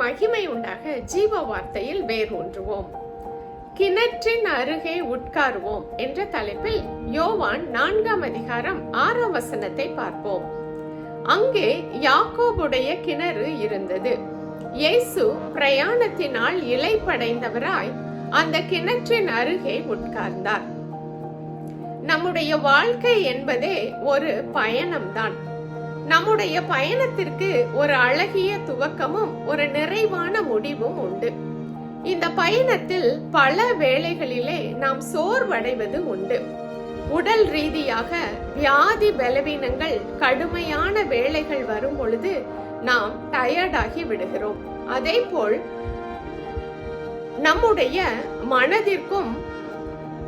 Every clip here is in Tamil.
மகிமை உண்டாக ஜீவ வார்த்தையில் வேர் ஊன்றுவோம் கிணற்றின் அருகே உட்காருவோம் என்ற தலைப்பில் யோவான் நான்காம் அதிகாரம் ஆறாம் வசனத்தை பார்ப்போம். அங்கே யாக்கோபுடைய கிணறு இருந்தது. இயேசு பிரயாணத்தினால் இலைப்படைந்தவராய் அந்த கிணற்றின் அருகே உட்கார்ந்தார். நம்முடைய வாழ்க்கை என்பதே ஒரு பயணம்தான். நம்முடைய பயணத்திற்கு ஒரு அழகிய துவக்கமும் ஒரு நிறைவான முடிவும் உண்டு. இந்த பயணத்தில் பல வேளைகளிலே நாம் சோர்வடைவது உண்டு. உடல் ரீதியாக வியாதி பலவீனங்கள் கடுமையான வேலைகள் வரும் பொழுது நாம் டயர்டாகி விடுகிறோம். அதே போல் நம்முடைய மனதிற்கும்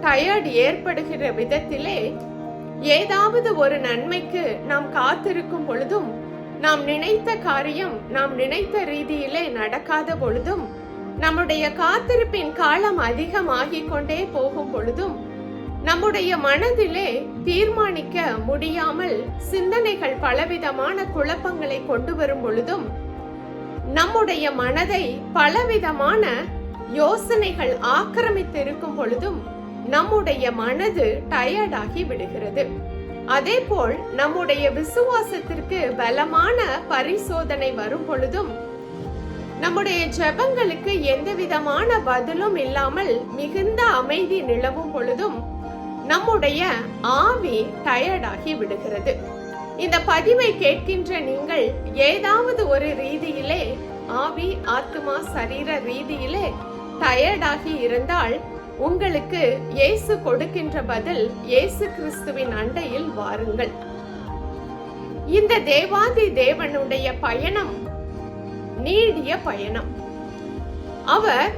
டயர்ட் ஏற்படுகிற விதத்திலே ஏதாவது ஒரு நன்மைக்கு நாம் காத்திருக்கும் பொழுதும் நாம் நினைத்த காரியம் நாம் நினைத்த ரீதியிலே நடக்காத பொழுதும் நம்முடைய காத்திருப்பின் காலம் அதிகமாகிக் கொண்டே போகும் பொழுதும் நம்முடைய மனதிலே தீர்மானிக்க முடியாமல் சிந்தனைகள் பலவிதமான குழப்பங்களை கொண்டு வரும் பொழுதும் நம்முடைய மனதை பலவிதமான யோசனைகள் ஆக்கிரமித்து இருக்கும் பொழுதும் நம்முடைய மனது டயர்டாகி விடுகிறது. அதே போல் நம்முடைய விசுவாசத்திற்கு பலமான பரிசோதனை வரும் பொழுதும் நம்முடைய ஜெபங்களுக்கு எந்த விதமான பதிலும் இல்லாமல் மிகுந்த அமைதி நிலவும் பொழுதும் நம்முடைய ஆவி டயர்டாகி விடுகிறது. இந்த பதிவை கேட்கின்ற நீங்கள் ஏதாவது ஒரு ரீதியிலே ஆவி ஆத்மா சரீர ரீதியிலே டயர்டாகி இருந்தால் உங்களுக்கு இயேசு கொடுக்கின்ற பதில் இயேசு கிறிஸ்துவின் அண்டையில் வாருங்கள். இந்த தேவாதி தேவனுடைய பயணம் நீடிய பயணம். அவர்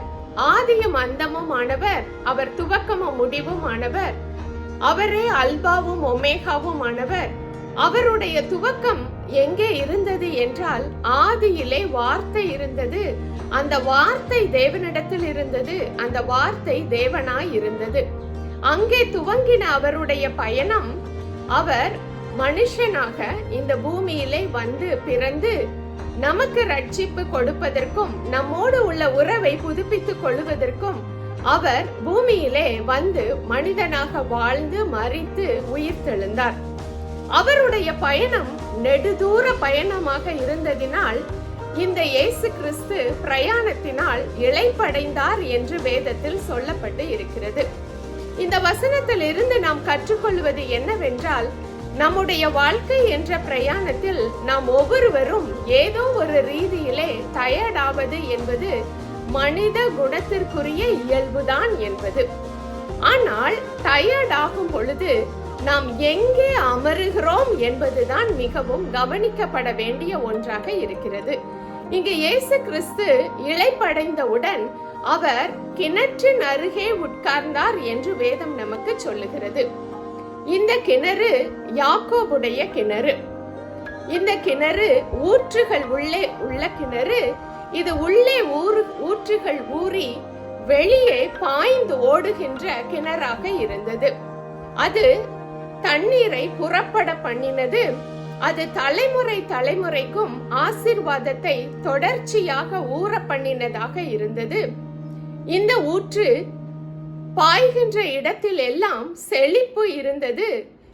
ஆதியும் அந்தமும் ஆனவர் அவர் துவக்கமும் முடிவும் ஆனவர் அவரே அல்பாவும் ஒமேகாவும் ஆனவர் அவருடைய துவக்கம் எங்கே இருந்தது என்றால் ஆதியிலே வார்த்தை இருந்தது. அந்த வார்த்தை தேவனிடத்தில் இருந்தது. அந்த வார்த்தை தேவனாய் இருந்தது. அங்கே துவங்கின அவருடைய பயணம் அவர் மனுஷனாக இந்த பூமியிலே வந்து பிறந்து நமக்கு ரட்சிப்பு கொடுப்பதற்கும் நம்மோடு உள்ள உறவை புதுப்பித்துக் கொள்வதற்கும் அவர் பூமியிலே வந்து மனிதனாக வாழ்ந்து மறித்து உயிர் தெழுந்தார் அவருடைய பயணம் நெடுதூர பயணமாக இருந்ததினால் இந்த இயேசு கிறிஸ்து பிரயாணத்தினால் இழைப்படைந்தார் என்று வேதத்தில் சொல்லப்பட்டு இருக்கிறது. இந்த வசனத்தில் இருந்து நாம் கற்றுக்கொள்வது என்னவென்றால் நம்முடைய வாழ்க்கை என்ற பிரயாணத்தில் நாம் ஒவ்வொருவரும் ஏதோ ஒரு ரீதியிலே டயர்டாவது என்பது மனித குணத்திற்குரிய இயல்புதான் என்பது. ஆனால் டயர்ட் ஆகும் பொழுது நாம் எங்கே அமருகிறோம் என்பதுதான் மிகவும் கவனிக்கப்பட வேண்டிய ஒன்றாக இருக்கிறது. இங்கு இயேசு கிறிஸ்து இழைப்படைந்தவுடன் அவர் கிணற்றின் அருகே உட்கார்ந்தார் என்று வேதம் நமக்கு சொல்லுகிறது. இந்த கிணறு யாக்கோபுடைய கிணறு. இந்த கிணறு ஊற்றுகள் உள்ளே உள்ள கிணறு. இது உள்ளே ஊறு ஊற்றுகள் ஊறி வெளியே பாய்ந்து ஓடுகின்ற கிணறாக இருந்தது. அது தண்ணீரை புறப்பட பண்ணினது. அது தலைமுறை தலைமுறைக்கும் ஆசிர்வாதத்தை தொடர்ச்சியாக ஊற பண்ணினதாக இருந்தது. இந்த ஊற்று பாய்கின்ற இடத்தில் எல்லாம் செழிப்பு இருந்தது.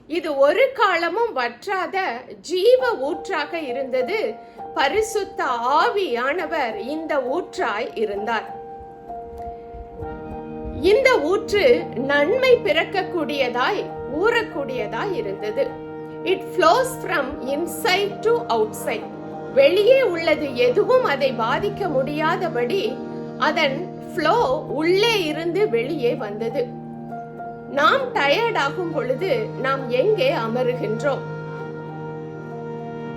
இது ஒரு காலமும் வற்றாத ஜீவ ஊற்றாக இருந்தது. பரிசுத்த ஆவியானவர் இந்த ஊற்றாய் இருந்தார். இந்த ஊற்று நன்மை பிறக்கக்கூடியதாய் ஊறக்கூடியதா இருந்தது it flows from inside to outside வெளியே உள்ளது எதுவும் அதை பாதிக்க முடியாதபடி அதன் ஃப்ளோ உள்ளே இருந்து வெளியே வந்தது. நாம் டயர்ட் ஆகும் பொழுது நாம் எங்கே அமருகின்றோம்?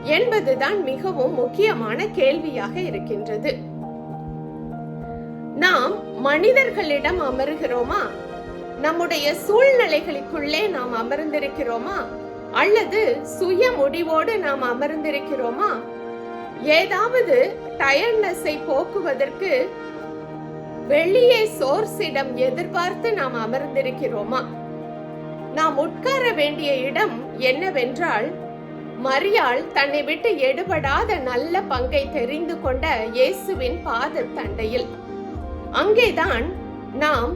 என்பதுதான் மிகவும் முக்கியமான கேள்வியாக இருக்கின்றது. நாம் மனிதர்களிடம் அமருகிறோமா? நம்முடைய சூழ்நிலைகளுக்குள்ளே நாம் அமர்ந்திருக்கிறோமா? அல்லது சுய முடிவோடு நாம் அமர்ந்திருக்கிறோமா? ஏதாவது டயர்னஸை போக்குவதற்கு வெளியே சோர்ஸிடம் எதிர்பார்த்து நாம் அமர்ந்திருக்கிறோமா? நாம் உட்கார வேண்டிய இடம் என்னவென்றால் மரியாள் தன்னை விட்டு எடுபடாத நல்ல பங்கை தெரிந்து கொண்ட இயேசுவின் பாத தண்டையில் அங்கேதான் நாம்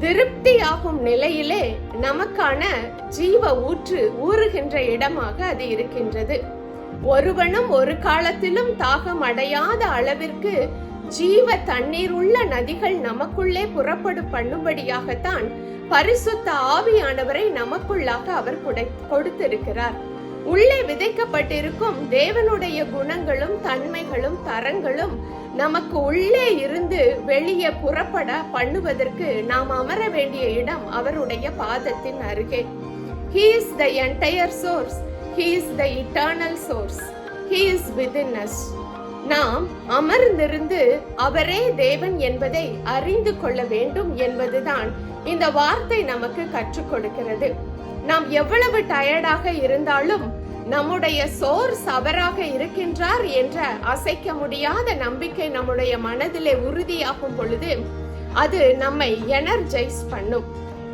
திருப்தியாகும் நிலையிலே நமக்கான ஜீவ ஊற்று ஊறுகின்ற இடமாக அது இருக்கின்றது. ஒருவனும் ஒரு காலத்திலும் தாகம் அடையாத அளவிற்கு ஜீவ தண்ணீர் உள்ள நதிகள் நமக்குள்ளே புறப்படு பண்ணும்படியாகத்தான் பரிசுத்த ஆவியானவரை நமக்குள்ளாக அவர் குடை- கொடுத்திருக்கிறார். உள்ளே விதைக்கப்பட்டிருக்கும் தேவனுடைய குணங்களும் தன்மைகளும் தரங்களும் நமக்கு உள்ளே இருந்து வெளியே புறப்பட பண்ணுவதற்கு நாம் அமர வேண்டிய இடம் அவருடைய பாதத்தின் அருகே. He is the entire source He is the eternal source He is within நாம் அமர்ந்திருந்து அவரே தேவன் என்பதை அறிந்து கொள்ள வேண்டும் என்பதுதான் இந்த வார்த்தை நமக்கு கற்றுக் கொடுக்கிறது. நாம் எவ்வளவு டயர்டாக இருந்தாலும் நம்முடைய சோர்ஸ் அவராக இருக்கின்றார் என்ற அசைக்க முடியாத நம்பிக்கை நம்முடைய மனதிலே உறுதியாகும் பொழுது அது நம்மை எனர்ஜைஸ் பண்ணும்.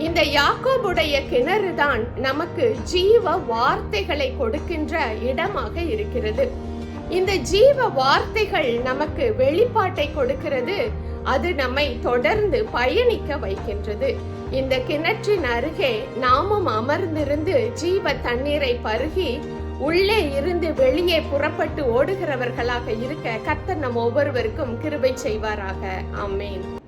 இந்த யாக்கோபுடைய கிணறு தான் நமக்கு ஜீவ வார்த்தைகளை கொடுக்கின்ற இடமாக இருக்கிறது. இந்த ஜீவ வார்த்தைகள் நமக்கு வெளிப்பாட்டை கொடுக்கிறது. அது நம்மை தொடர்ந்து பயணிக்க வைக்கின்றது. இந்த கிணற்றின் அருகே நாமும் அமர்ந்திருந்து ஜீவ தண்ணீரை பருகி உள்ளே இருந்து வெளியே புறப்பட்டு ஓடுகிறவர்களாக இருக்க கர்த்தர் நம் ஒவ்வொருவருக்கும் கிருபை செய்வாராக. ஆமென்.